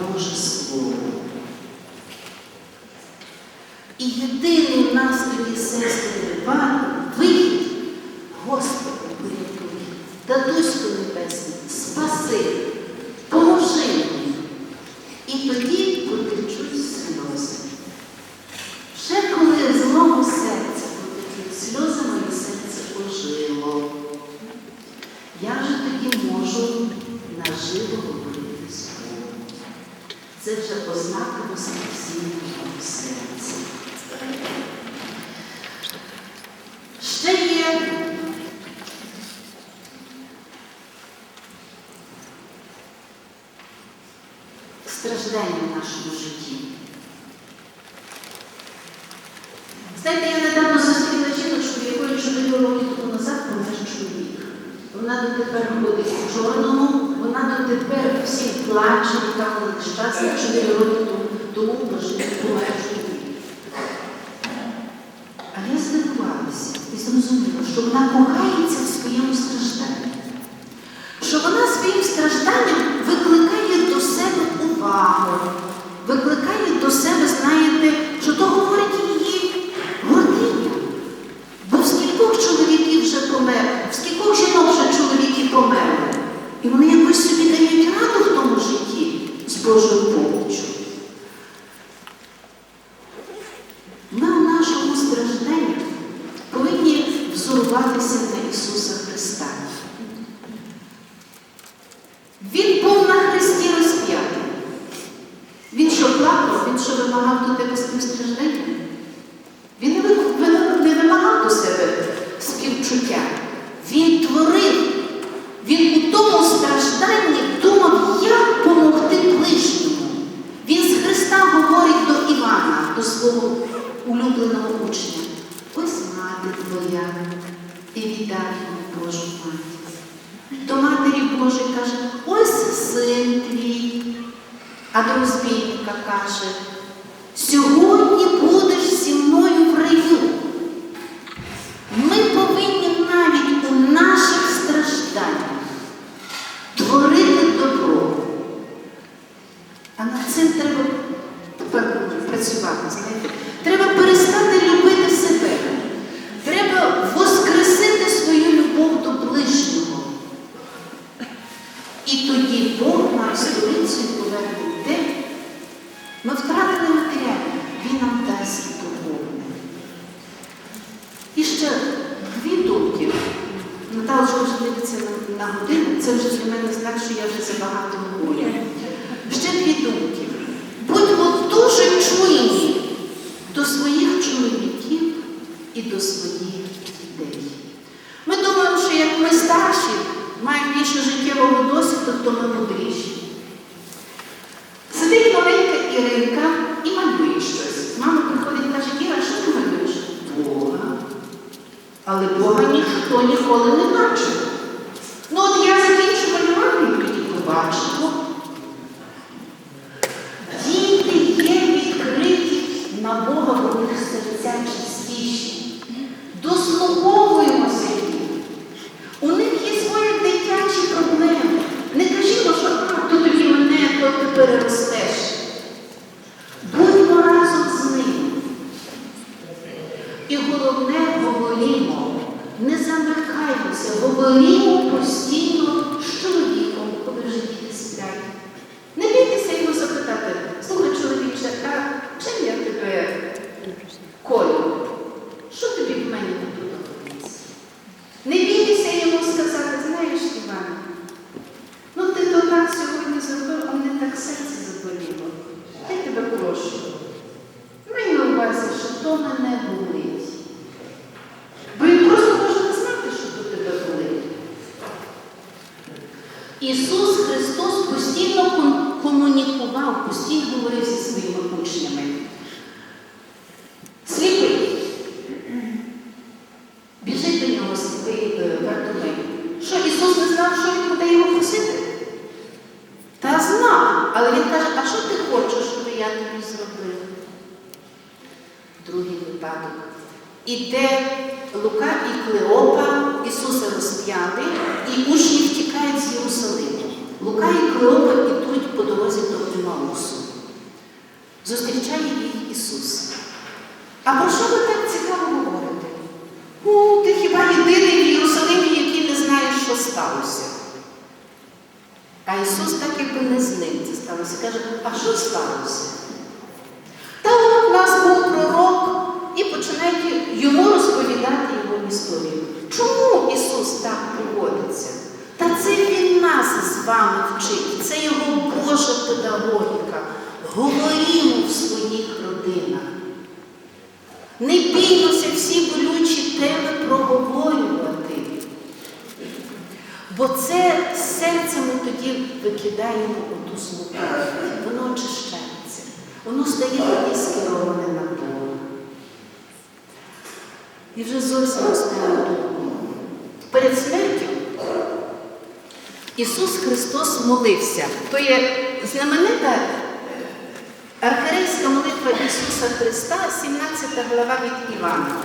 Боже Слово. І єдиний нас, тоді, сестри, вихід, Господи, вирятуй. Дадусь нашому житті. Знаєте, я недавно зустріла жіночку, якої чотири роки тому назад помер чоловік. Вона дотепер ходить у чорному, вона дотепер всі плаче, яка вона нещасна, чотири роки тому помер чоловік. А я здивувалася і зрозуміла, що вона кохається в своєму страху. Slavă Sfântului Iisus Hristos. більше життєвого досвіду, то ми мудріші. Сидить маленька Іринка і малює щось. Мама приходить і каже, Іра, що ти малюєш? Бога. Але Бога ніхто ніколи не бачив. Тобі зробив? Другий випадок. Іде Лука і Клеопа, Ісуса розп'яли, і учні втікають з Єрусалиму. Лука і Клеопа йдуть по дорозі до Емаусу. Зустрічає їх Ісус. А про що ви так цікаво говорите? Ну, ти хіба єдиний в Єрусалимі, який не знає, що сталося? А Ісус так якби не з ним це сталося. Каже, а що сталося? Та у нас був пророк і починає йому розповідати його історію. Чому Ісус так поводиться? Та це Він нас з вами вчить, це його Божа педагогіка. Говорімо в своїх родинах. Не біймося всі болючі теми проговорювати. Бо це серце ми тоді викидаємо у ту смуту. Воно очищається. Воно стає тоді скероване на Бога. І вже зовсім останню думку. Перед смертю Ісус Христос молився. То є знаменита архірейська молитва Ісуса Христа, 17 глава від Івана.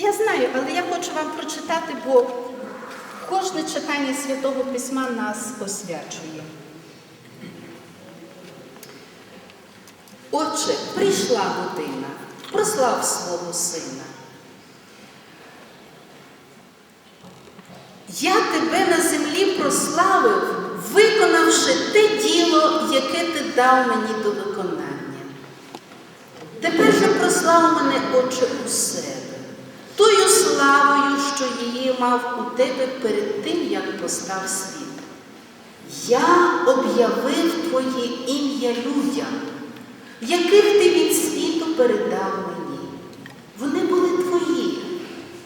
Я знаю, але я хочу вам прочитати, бо кожне читання Святого Письма нас освячує. Отже, прийшла година, прослав свого сина. Я тебе на землі прославив, виконавши те діло, яке ти дав мені до виконання. Тепер же прослав мене, Отче, у себе, тою славою, що її мав у тебе перед тим, як постав світ. Я об'явив Твоє ім'я людям, яких ти від світу передав мені. Вони були твої,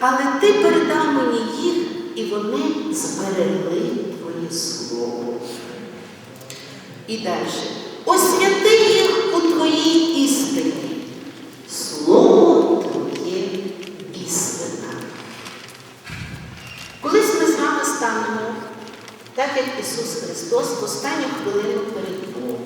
але ти передав мені їх, і вони зберегли Твоє слово. І далі. Освяти їх у Твоїй істині. Слово Твоє істина. Колись ми з вами станемо, так як Ісус Христос, в останню хвилину перед Богом.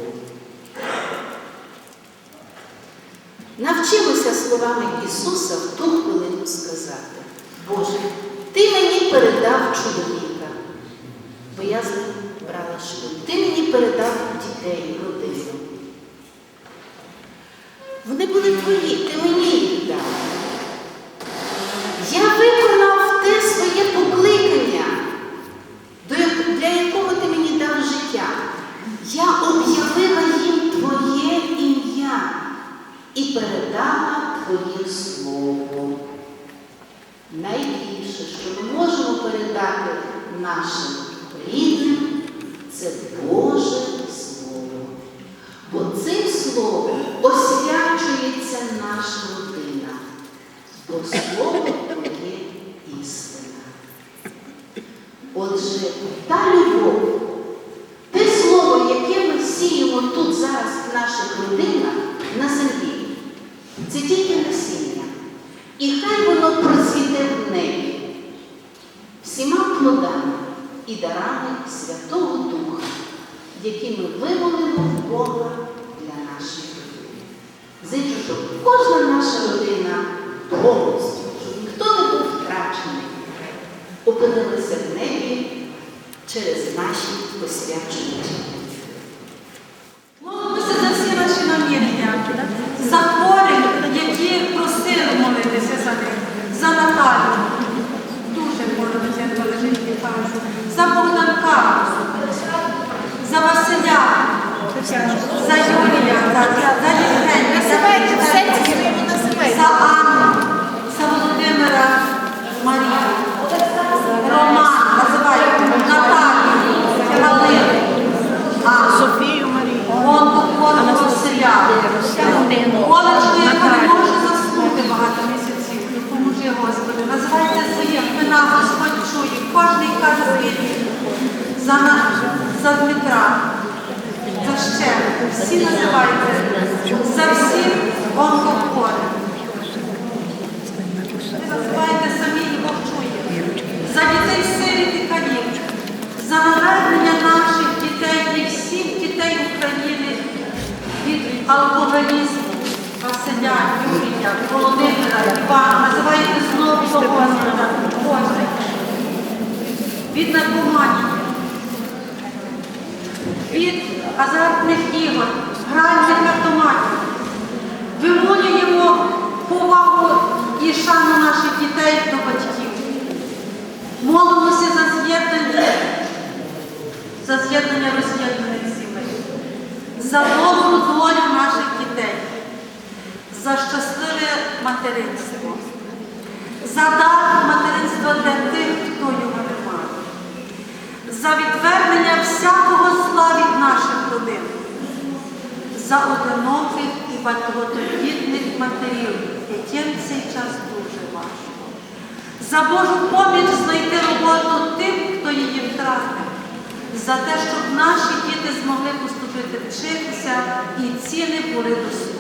Навчимося словами Ісуса в ту хвилину сказати, Боже, Ти мені передав чоловіка, бо я з ним брала шлюб. Ти мені передав дітей, родину. Вони були твої, ти мені їх дав. Я виконав те своє покликання, до як- для якого ти мені дав життя. Я об'явила їм Твоє ім'я і передала Твоє слово. Найбільше, що ми можемо передати нашим рідним, це Боже Слово. Бо цим словом освячується наша родина, бо слово Твоє істина. Отже, та любов, absolutely. Щасливе материнство, за дар материнства для тих, хто його не має, за відвернення всякого зла від наших родин, за одиноких і багатодітних матерів, яким цей час дуже важко. За Божу поміч знайти роботу тим, хто її втратив, за те, щоб наші діти змогли поступити вчитися і ціни були доступними.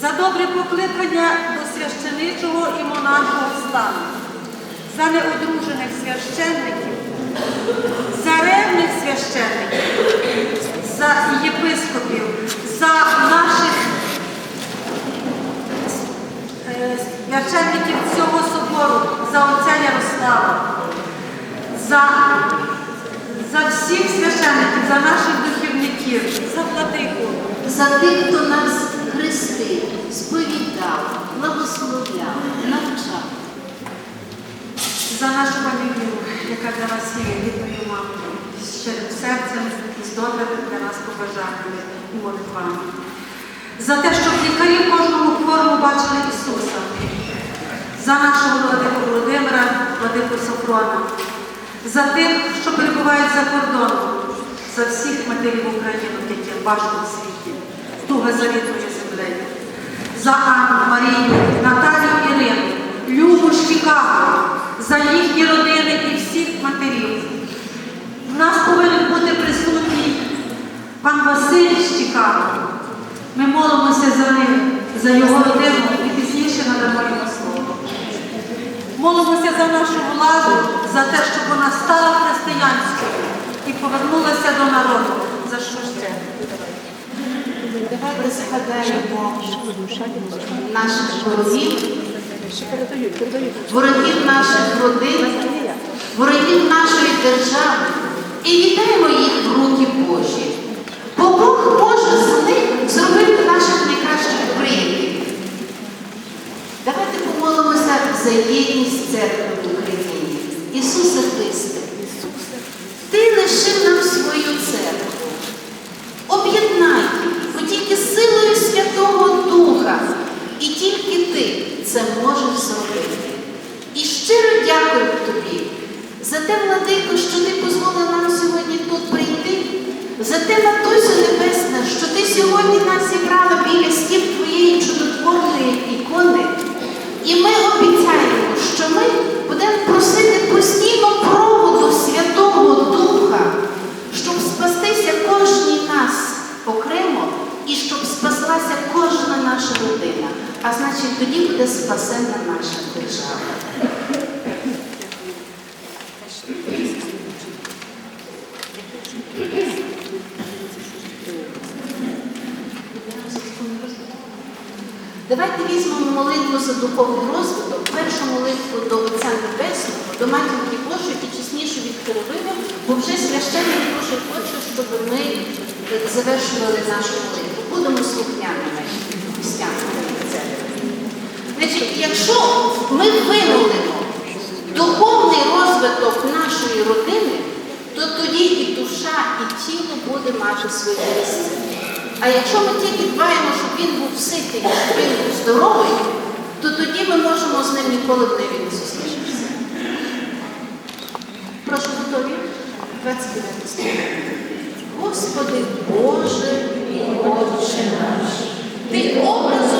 За добре покликання до священичого і монашого стану, за неодружених священників, за ревних священників, за єпископів, за наших е, священників цього собору, за отця Ярослава, за, за всіх священників, за наших духовників, за владику, За тих, хто нас хрестив, сповідав, благословляв, навчав. за нашу Валерію, яка для нас є рідною мамою, з щирим серцем, з добрими для нас побажаннями і молитвами. За те, щоб лікарі кожному хворому бачили Ісуса, за нашого владику Володимира, владику Софрона, за тих, що перебувають за кордоном, за всіх матерів України, яким важко в світі, туга за землею, за Анну, Марію, Наталію Ірину, Любу Чикаго, за їхні родини і всіх матерів. В нас повинен бути присутній пан Василь Чикаго. Ми молимося за них, за його родину і пізніше надамо йому слово. Молимося за нашу владу, за те, щоб вона стала християнською і повернулася до народу. За що ще? Давайте згадаємо наших ворогів, ворогів наших родин, ворогів нашої держави і віддаємо їх в руки Божі. Бо Бог може з них зробити наших найкращих приятелів. Давайте помолимося за єдність церкви в Україні. Ісусе Христе, Ти лишив нам свою церкву. Об'єднай їх, бо тільки силою Святого Духа, і тільки ти це можеш зробити. І щиро дякую тобі за те, владико, що ти дозволив нам сьогодні тут прийти, за те, Матусю Небесна, що ти сьогодні нас зібрала біля стін твоєї чудотворної ікони. І ми обіцяємо, що ми будемо просити постійно проводу Святого Духа, щоб спастися кожній нас окремо і щоб спаслася кожна наша родина. А значить, тоді буде спасена наша держава. Давайте візьмемо молитву за духовний розвиток, першу молитву до Отця Небесного, до Матінки Божої і чеснішу від Херовиму, бо вже священник дуже хоче, щоб ми е, завершували нашу молитву. Будемо слухняними церкви. Значить, якщо ми винулимо духовний розвиток нашої родини, то тоді і душа, і тіло буде мати своє місце. А якщо ми тільки дбаємо, щоб він був ситий, щоб він був здоровий, то тоді ми можемо з ним ніколи в небі не зустрічатися. Прошу готові? 29 стих. Господи Боже Отче наш, Ти образом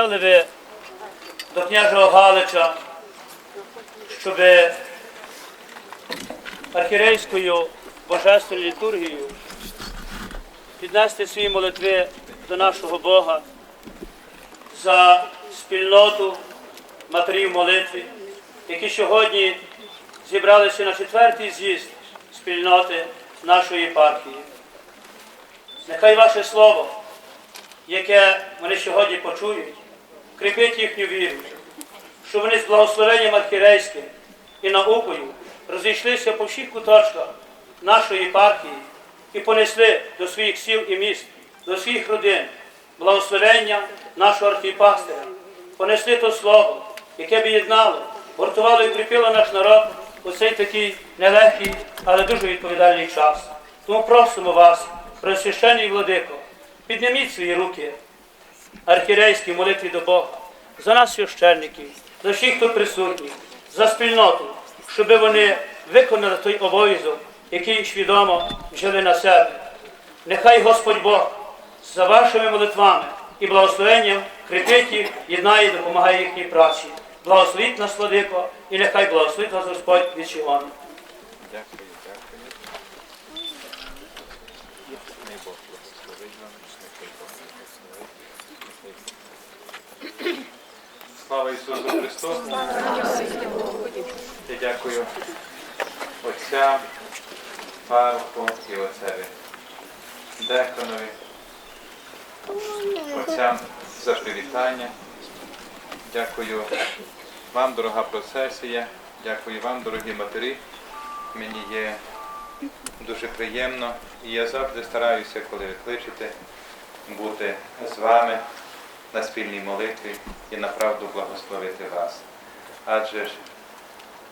завітали ви до княжого Галича, щоб архірейською божественною літургією піднести свої молитви до нашого Бога за спільноту матерів молитви, які сьогодні зібралися на четвертий з'їзд спільноти нашої єпархії. Нехай ваше слово, яке вони сьогодні почують, кріпить їхню віру, що вони з благословенням архірейським і наукою розійшлися по всіх куточках нашої єпархії і понесли до своїх сіл і міст, до своїх родин благословення нашого архіпастиря, понесли то слово, яке б єднало, гуртувало і укріпило наш народ у цей такий нелегкий, але дуже відповідальний час. Тому просимо вас, Пресвящений владико, підніміть свої руки архірейській молитві до Бога, за нас священників, за всіх, хто присутній, за спільноту, щоб вони виконали той обов'язок, який свідомо взяли на себе. Нехай Господь Бог за вашими молитвами і благословенням їх, єднає і допомагає їхній праці. Благословіть нас, владико, і нехай благословить вас Господь від дякую. Нехай Бог благословить вам, нехай Бог благословить. Слава Ісусу Христу! Я дякую Отцям Павку і отцеві Деконові, отцям за привітання. Дякую вам, дорога процесія. Дякую вам, дорогі матері. Мені є дуже приємно і я завжди стараюся, коли ви кличете, бути з вами на спільній молитві і направду благословити вас. Адже ж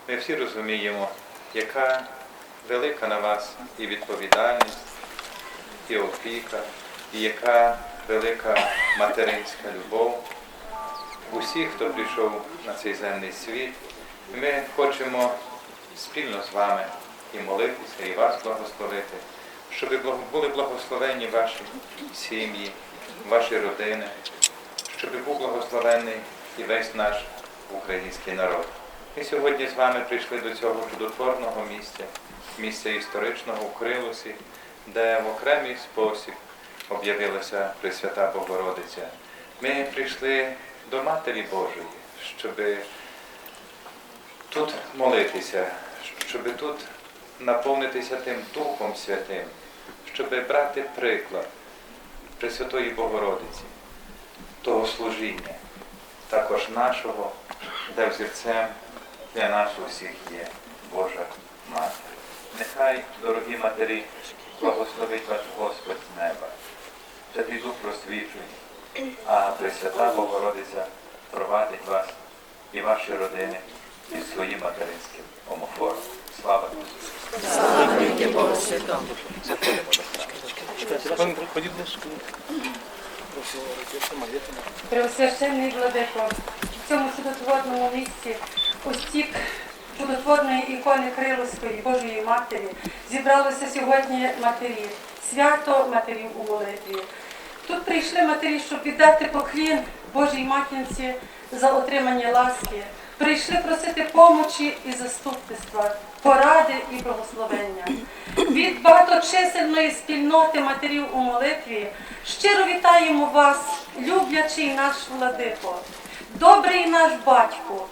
ми всі розуміємо, яка велика на вас і відповідальність, і опіка, і яка велика материнська любов усіх, хто прийшов на цей земний світ. Ми хочемо спільно з вами і молитися, і вас благословити, щоб були благословені ваші сім'ї, ваші родини, щоб був благословений і весь наш український народ. Ми сьогодні з вами прийшли до цього чудотворного місця, місця історичного у Крилосі, де в окремий спосіб об'явилася Пресвята Богородиця. Ми прийшли до Матері Божої, щоб тут молитися, щоб тут наповнитися тим Духом Святим, щоб брати приклад Пресвятої Богородиці, того служіння, також нашого, де взірцем для нас усіх є Божа Мати. Нехай, дорогі матері, благословить вас Господь з неба, Святий Дух просвічує, а Пресвята Богородиця провадить вас і ваші родини під своїм материнським омофором. Слава Ісусу! Преосвященний владико, в цьому чудотворному місці устік чудотворної ікони Криловської Божої Матері зібралося сьогодні матері, свято матерів у молитві. Тут прийшли матері, щоб віддати поклін Божій матінці за отримання ласки. Прийшли просити помочі і заступництва, поради і благословення. Від багаточисельної спільноти матерів у молитві щиро вітаємо вас, люблячий наш владико, добрий наш батько.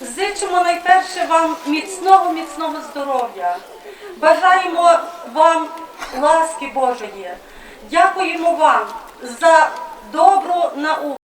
Зичимо найперше вам міцного, міцного здоров'я. Бажаємо вам ласки Божої. Дякуємо вам за добру науку.